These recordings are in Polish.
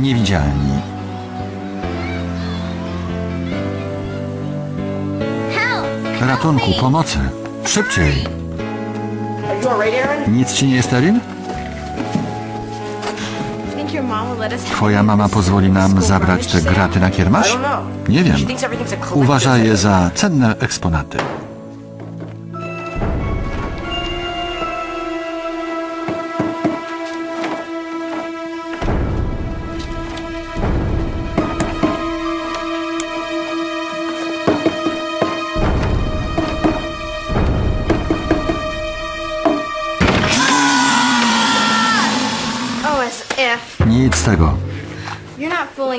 Niewidzialni. Ratunku, pomocy. Szybciej. Nic ci nie jest, Erin? Twoja mama pozwoli nam zabrać te graty na kiermasz? Nie wiem. Uważa je za cenne eksponaty. Tego.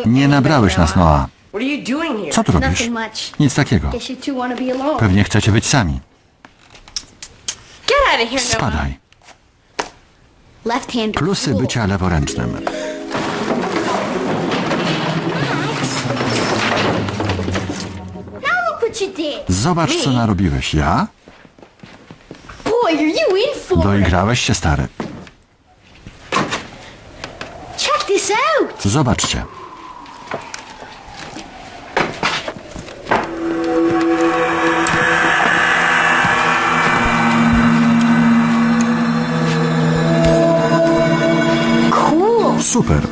Nie nabrałeś nas, here? Co tu robisz? Nic takiego. Pewnie chcecie być sami. Spadaj. Plusy bycia leworęcznym. Zobacz, co narobiłeś. Ja? Doigrałeś się, stary. Zobaczcie. Cool. Super.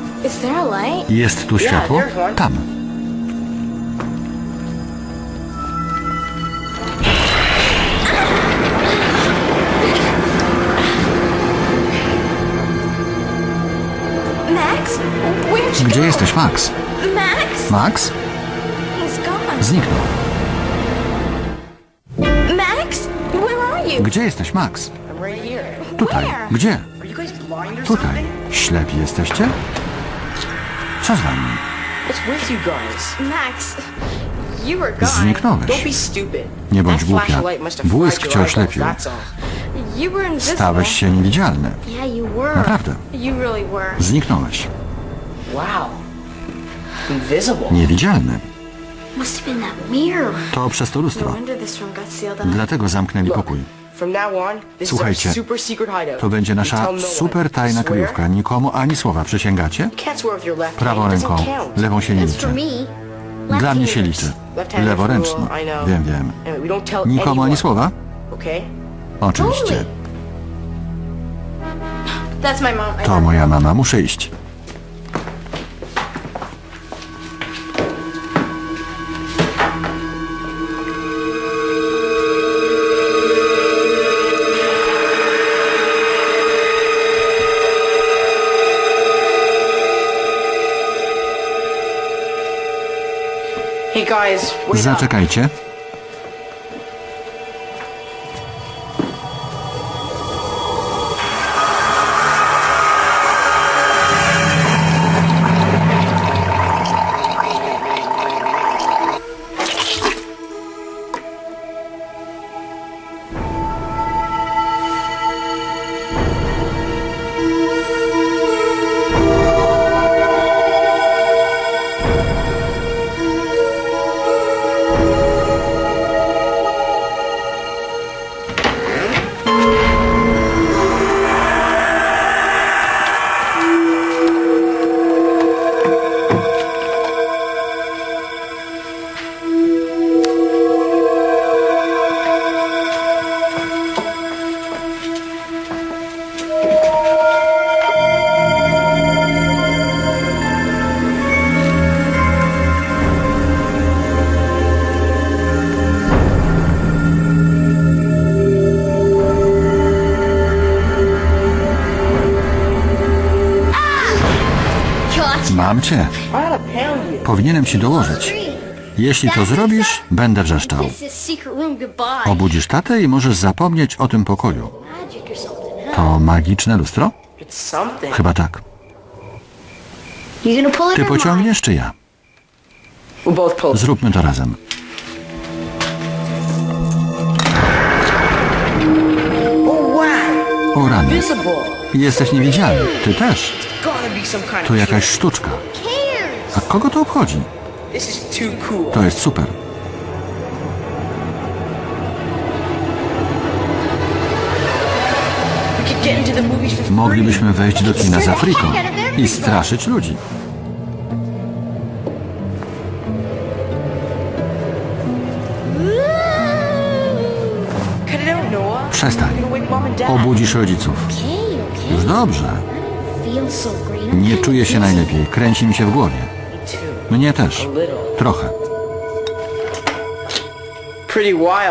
Jest tu światło? Tam. Gdzie jesteś, Max? Max? Max? He's gone. Zniknął. Max? Where are you? Gdzie jesteś, Max? I'm right here. Tutaj. Where? Gdzie? Are you guys blind or Tutaj. Ślepi jesteście? Co z wami? Max, you were gone. Zniknąłeś. Nie bądź głupia. Błysk cię oślepił. Stałeś się niewidzialny. Yeah, you were. Naprawdę. You really were. Zniknąłeś. Wow. Invisible. Niewidzialny. Must have been that mirror. To przez to No lustro. wonder this room got sealed up. Dlatego zamknęli pokój. From now on, this Słuchajcie, is our super secret hideout. To będzie nasza no super tajna kryjówka. Nikomu ani słowa. Przysięgacie? Prawą ręką. Lewą się nie liczy. Dla mnie się liczy. Leworęczny. Wiem, wiem. Nikomu ani słowa? Oczywiście. To moja mama. Muszę iść. Zaczekajcie. Mam cię. Powinienem ci dołożyć. Jeśli to zrobisz, będę wrzeszczał. Obudzisz tatę i możesz zapomnieć o tym pokoju. To magiczne lustro? Chyba tak. Ty pociągniesz czy ja? Zróbmy to razem. O rany. Jesteś niewidzialny. Ty też. To jakaś sztuczka. A kogo to obchodzi? To jest super. Moglibyśmy wejść do kina z Afryką i straszyć ludzi. Przestań. Obudzisz rodziców. Już dobrze. Nie czuję się najlepiej. Kręci mi się w głowie. Mnie też. Trochę.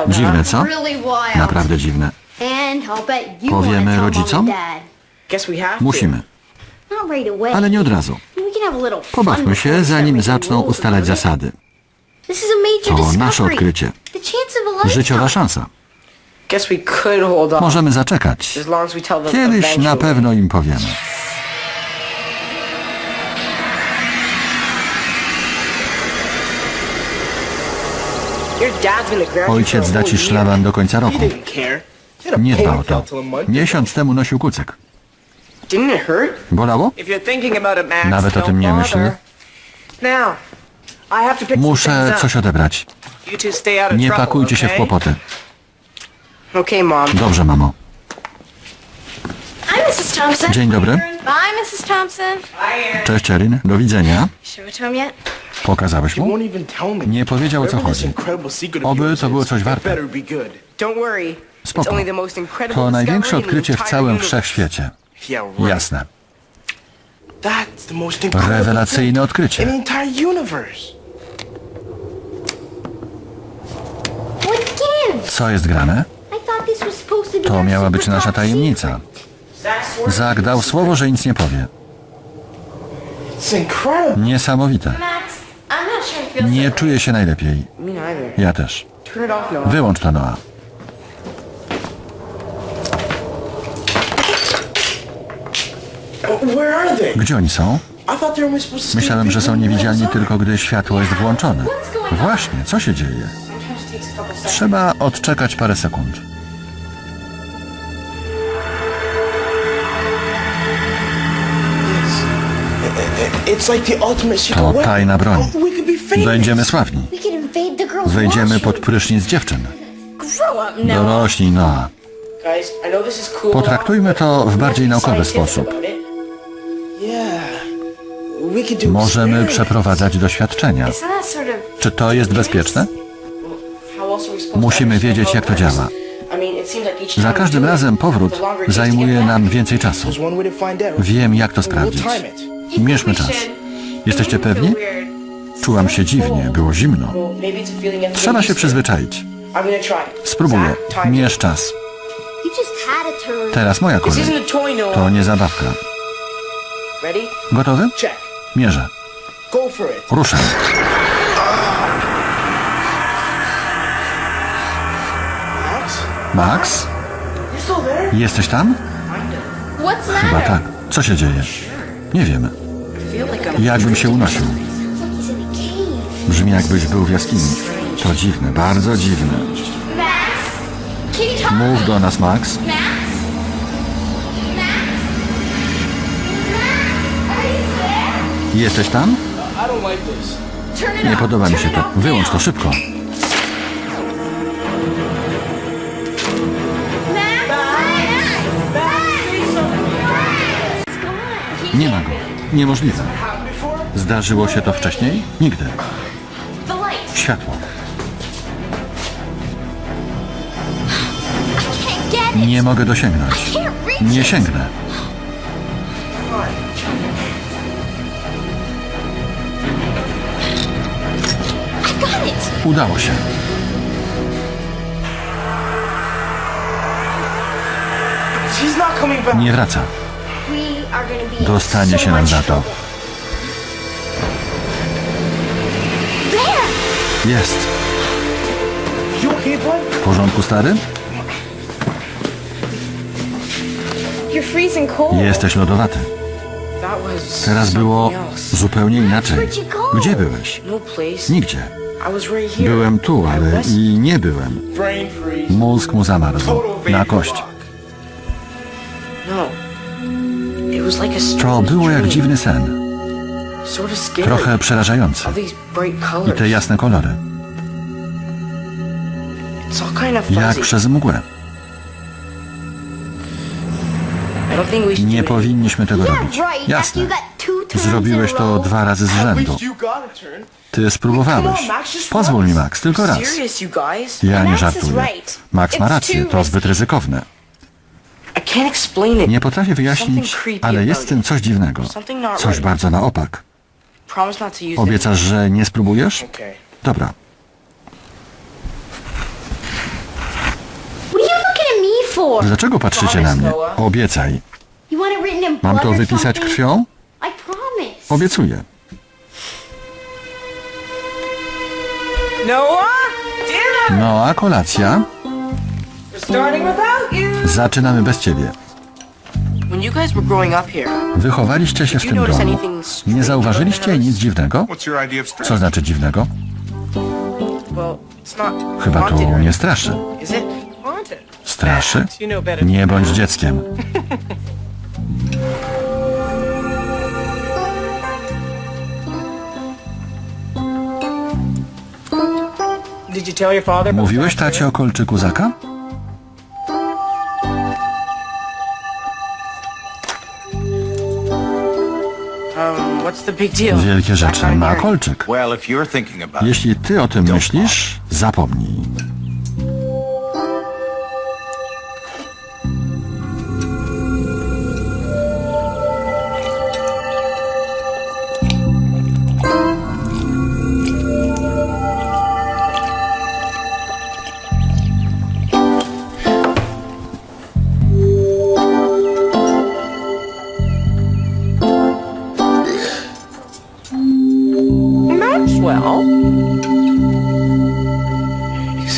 Dziwne, co? Naprawdę dziwne. Powiemy rodzicom? Musimy. Ale nie od razu. Pobawmy się, zanim zaczną ustalać zasady. To nasze odkrycie. Życiowa szansa. Możemy zaczekać. Kiedyś na pewno im powiemy. Ojciec da ci szlaban do końca roku. Nie dba o to. Miesiąc temu nosił kucyk. Bolało? Nawet o don't tym nie myśl. Muszę coś odebrać. Nie pakujcie się w kłopoty. Dobrze, mamo. Dzień dobry. Cześć, Erin. Do widzenia. Pokazałeś mu? Nie powiedział o co chodzi. Oby to było coś warte. Spoko. To największe odkrycie w całym wszechświecie. Jasne. Rewelacyjne odkrycie. Co jest grane? To miała być nasza tajemnica. Zak dał słowo, że nic nie powie. Niesamowite. Nie czuję się najlepiej. Ja też. Wyłącz to, Noa. Gdzie oni są? Myślałem, że są niewidzialni tylko gdy światło jest włączone. Właśnie, co się dzieje? Trzeba odczekać parę sekund. To tajna broń. Będziemy sławni. Wejdziemy pod prysznic dziewczyn. Grow up, Noah. Dorośnij, Noa. Guys, I know this is cool. Potraktujmy to w bardziej naukowy sposób. about it. Yeah. We could do Możemy przeprowadzać doświadczenia. Czy to jest bezpieczne? Musimy wiedzieć, jak to działa. Za każdym razem powrót zajmuje nam więcej czasu. Wiem, jak to sprawdzić. Mierzmy czas. Jesteście pewni? Czułam się dziwnie, było zimno. Trzeba się przyzwyczaić. Spróbuję. Mierz czas. Teraz moja kolej. To nie zabawka. Gotowy? Mierzę. Ruszam. Max? Jesteś tam? Chyba tak. Co się dzieje? Nie wiem. I feel like I'm Jakbym się unosił. Brzmi jakbyś był w jaskini. To dziwne, bardzo dziwne. Mów do nas, Max. Jesteś tam? Nie podoba mi się to. Wyłącz to szybko. Nie ma go. Niemożliwe. Zdarzyło się to wcześniej? Nigdy. Światło. Nie mogę dosięgnąć. Nie sięgnę. Udało się. Nie wraca. Dostanie się nam za to. Jest. W porządku, stary? Jesteś lodowaty. Teraz było zupełnie inaczej. Gdzie byłeś? No. Nigdzie. Byłem tu, ale i nie byłem. Mózg mu zamarzł. Na kość. No. To było jak dziwny sen. Sort of scary. Trochę przerażający. All these bright I colors. te jasne kolory. It's all kind of Jak przez mgłę. I don't think we should Nie powinniśmy tego robić. Jasne. Zrobiłeś to dwa razy z rzędu. But you got a turn. Ty spróbowałeś. Pozwól mi. Max, tylko raz. Serious, you guys? Ja nie żartuję. right. Max ma It's rację, too to zbyt ryzykowne. I can't explain it. Nie potrafię wyjaśnić, Something creepy ale jest w about tym it. coś dziwnego. Something not Coś right. bardzo na opak. Obiecasz, że nie spróbujesz? Dobra. What are you looking at me for? Dlaczego patrzycie na mnie? Obiecaj. Mam to wypisać krwią? Obiecuję. No a kolacja? Zaczynamy bez ciebie. Wychowaliście się w tym domu. anything strange Nie zauważyliście nic dziwnego? What's your idea of strange? Co znaczy dziwnego? Well, it's not Chyba haunted, tu nie straszy. Straszy? Nie bądź dzieckiem. Mówiłeś tacie o kolczyku Zaka? Wielkie rzeczy. Ma kolczyk. Well, if you're thinking about it, Jeśli ty o tym myślisz, zapomnij.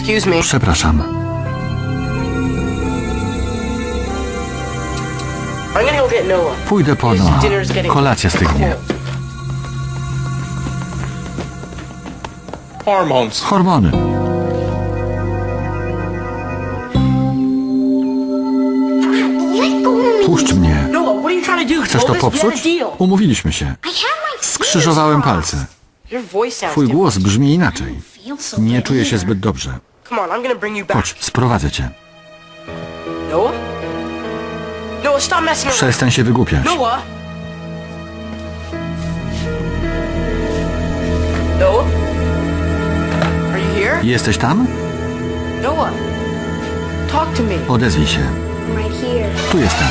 Excuse me. Przepraszam. I'm gonna go get Noah. Pójdę po Noa. dinner's getting Kolacja stygnie. cold. Hormones. Hormony. Let go of me. Puszcz mnie. Noah, what are you trying to do? Chcesz to Clovis? We had a popsuć? deal. Umówiliśmy się. I have my fingers Skrzyżowałem palce. Your voice sounds Twój different. głos brzmi inaczej. Nie czuję się zbyt dobrze. Come on, I'm gonna bring you back. Chodź, sprowadzę cię. Noah? Noah, stop messing around. Przestań się wygłupiać. Noah? Noah? Are you here? Jesteś tam? Noah? Talk to me. Odezwij się. I'm right here. Tu jestem.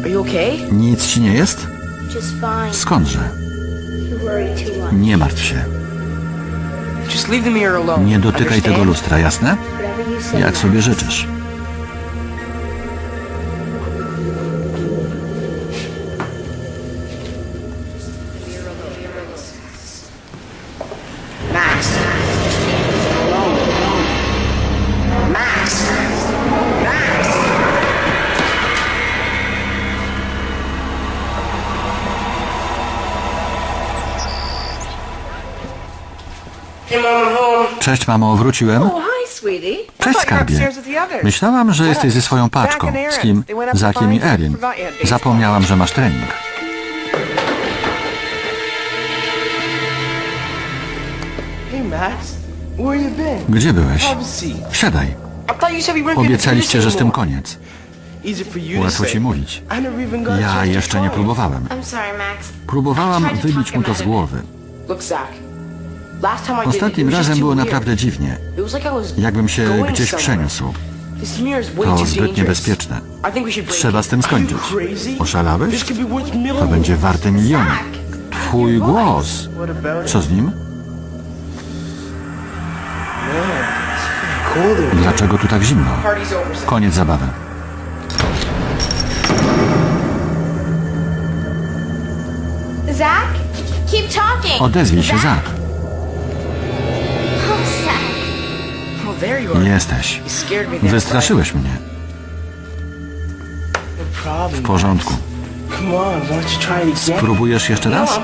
Are you okay? Nic ci nie jest? Just fine. Skądże? You worry too much. Nie martw się. Nie dotykaj tego lustra, jasne? Jak sobie życzysz. Cześć mamo, wróciłem. Oh, Cześć skarbie. Myślałam, że jesteś ze swoją paczką. Z kim? Zakiem i. Erin. Zapomniałam, że masz trening. Gdzie byłeś? Siadaj. Obiecaliście, że z tym koniec. Łatwo ci mówić. Ja jeszcze nie próbowałem. Próbowałam wybić mu to z głowy. Ostatnim it was just razem było weird. naprawdę dziwnie. It was like I was Jakbym się going gdzieś przeniósł. This mirror is way To too zbyt dangerous. niebezpieczne. I think we should break Trzeba z tym skończyć. Crazy? Oszalałeś? This could be worth To będzie warte miliony. Twój głos. Co z nim? Dlaczego tu tak zimno? Koniec zabawy. Zach, keep talking. Odezwij się, Zach. Jesteś. Wystraszyłeś mnie. No. W porządku. Come on, why don't you try it again? Próbujesz jeszcze No, raz?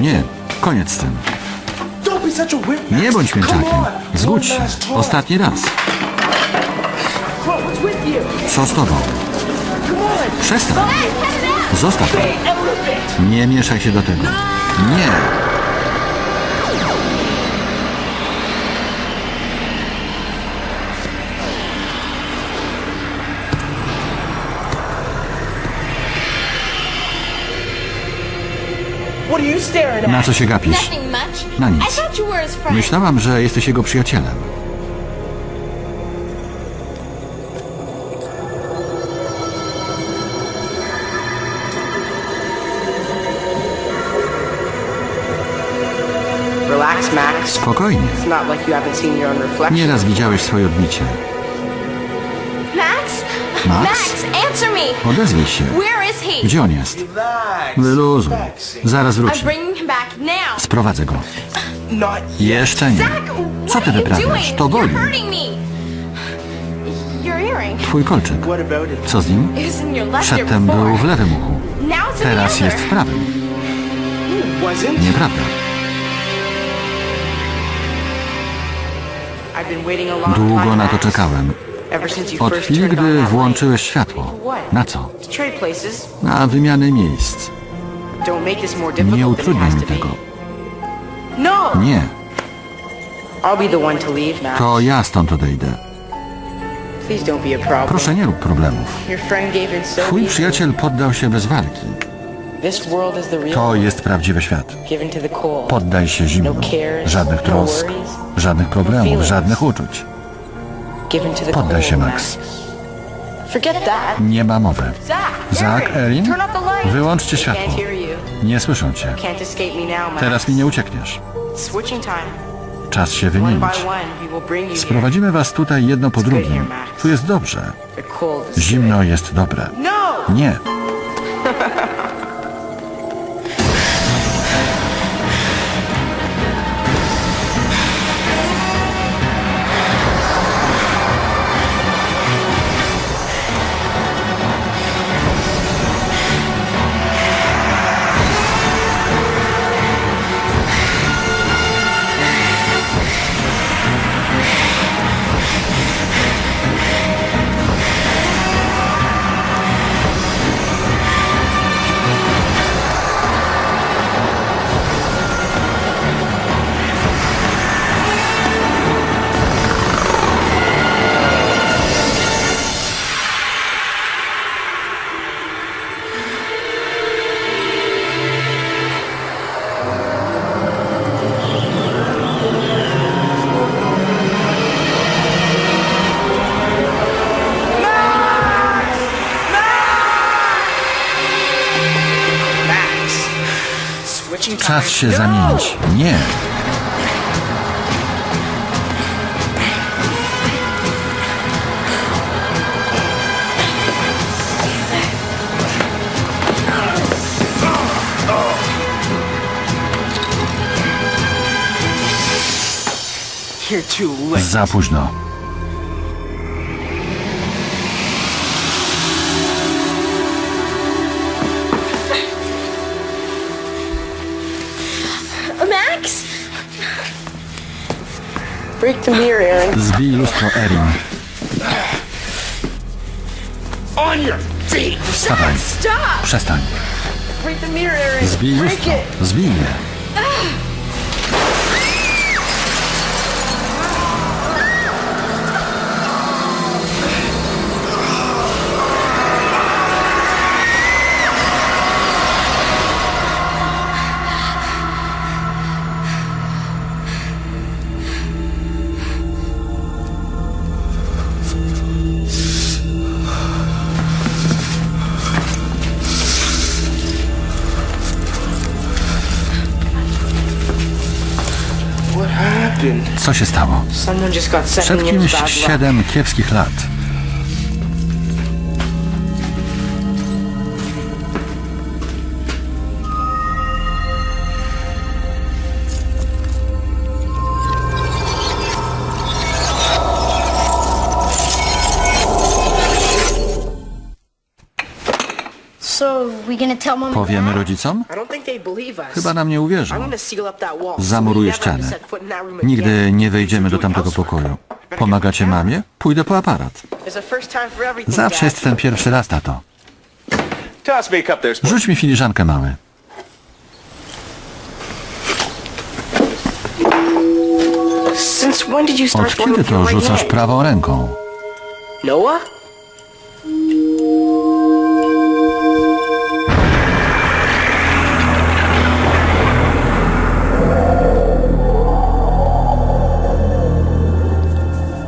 Nie. Koniec z tym. Nie bądź mięczakiem. Zgódź się. Ostatni raz. Co z tobą? Przestań. Zostaw. Nie mieszaj się do tego. Nie. Na co się gapisz? Nothing much. Na nic. I thought you were his friend. Myślałam, że jesteś jego przyjacielem. Relax, Max. Spokojnie. It's not like you haven't seen your own reflection. Nieraz widziałeś swoje odbicie. Max? Max? Max, answer me. Odezwij się. Gdzie on jest? Wyluzuj. Zaraz I'm wróci. bringing him back now. Sprowadzę go. Not Jeszcze nie. Co what ty wyprawiasz? To boli. Twój kolczyk. What about it? Co z nim? is in your left ear Przedtem before. był w lewym uchu. Now it's in the Teraz jest w prawym. Nieprawda. Długo na to czekałem. Od chwili, gdy włączyłeś światło. Na co? Na wymianę miejsc. Nie has mi tego. No! Nie. To ja stąd odejdę. Proszę nie rób problemów. Twój przyjaciel poddał się bez walki. To jest prawdziwy świat. Poddaj się. No cares, Żadnych no trosk, żadnych problemów, żadnych uczuć. Poddaj się, Max. Nie ma mowy. Zach, Erin, wyłączcie światło. Nie słyszą cię. Teraz mi nie uciekniesz. Czas się wymienić. Sprowadzimy was tutaj jedno po drugim. Tu jest dobrze. Zimno jest dobre. No! Nie. Czas się zamienić. Nie. Za późno. Zbij lustro Erin. On your feet! Wstawaj. Stop! Przestań. Break the mirror, Aaron. Zbij Break lustro. it! Zbij je. Co się stało? Przed kimś siedem kiepskich lat. Powiemy rodzicom? Chyba nam nie uwierzą. Zamuruję ścianę. Nigdy nie wejdziemy do tamtego pokoju. Pomagacie mamie? Pójdę po aparat. Zawsze jest ten pierwszy raz, tato. Rzuć mi filiżankę, mały. Od kiedy to rzucasz prawą ręką? Noah?